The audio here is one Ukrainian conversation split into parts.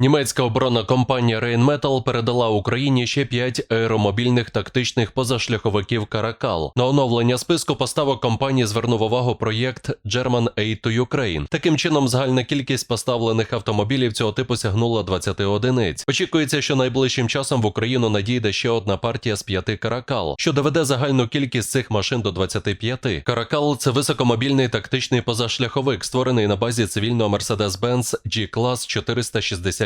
Німецька оборонна компанія Rheinmetall передала Україні ще 5 аеромобільних тактичних позашляховиків Каракал. На оновлення списку поставок компанії звернув увагу проєкт German Aid to Ukraine. Таким чином, загальна кількість поставлених автомобілів цього типу сягнула 20 одиниць. Очікується, що найближчим часом в Україну надійде ще одна партія з п'яти Каракал, що доведе загальну кількість цих машин до 25. Каракал це високомобільний тактичний позашляховик, створений на базі цивільного Mercedes-Benz G-Class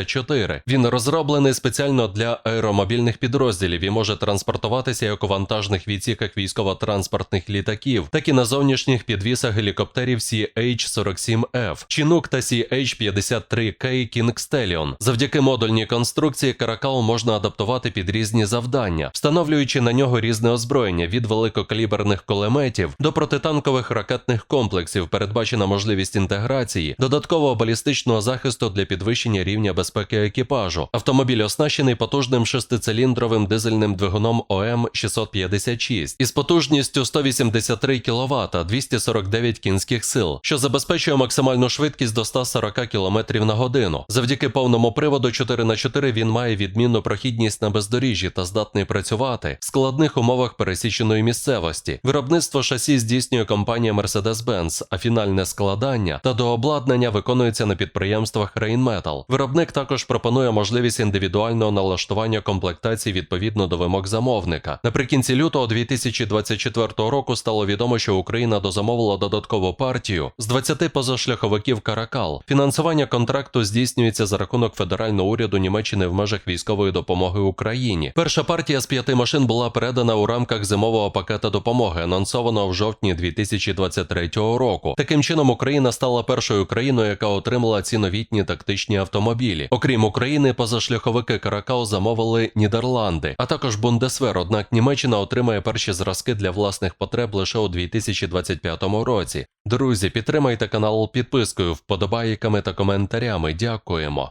464. Він розроблений спеціально для аеромобільних підрозділів і може транспортуватися як у вантажних відсіках військово-транспортних літаків, так і на зовнішніх підвісах гелікоптерів CH-47F, Chinook та CH-53K King Stallion. Завдяки модульній конструкції Каракал можна адаптувати під різні завдання, встановлюючи на нього різне озброєння від великокаліберних кулеметів до протитанкових ракетних комплексів. Передбачена можливість інтеграції, додаткового балістичного захисту для підвищення рівня безпеки екіпажу. Автомобіль оснащений потужним шестициліндровим дизельним двигуном ОМ 656 із потужністю 183 кВт, 249 кінських сил, що забезпечує максимальну швидкість до 140 км на годину. Завдяки повному приводу 4х4 він має відмінну прохідність на бездоріжжі та здатний працювати в складних умовах пересіченої місцевості. Виробництво шасі здійснює компанія Mercedes-Benz, а фінальне складання та дообладнання виконується на підприємствах Rheinmetall. Виробник також пропонує можливість індивідуального налаштування комплектації відповідно до вимог замовника. Наприкінці лютого 2024 року стало відомо, що Україна дозамовила додаткову партію з 20 позашляховиків Каракал. Фінансування контракту здійснюється за рахунок федерального уряду Німеччини в межах військової допомоги Україні. Перша партія з п'яти машин була передана у рамках зимового пакета допомоги, анонсованого в жовтні 2023 року. Таким чином, Україна стала першою країною, яка отримала ці новітні тактичні автомобілі. Окрім України, позашляховики Каракау замовили Нідерланди, а також Бундесвер. Однак Німеччина отримає перші зразки для власних потреб лише у 2025 році. Друзі, підтримайте канал підпискою, вподобайками та коментарями. Дякуємо.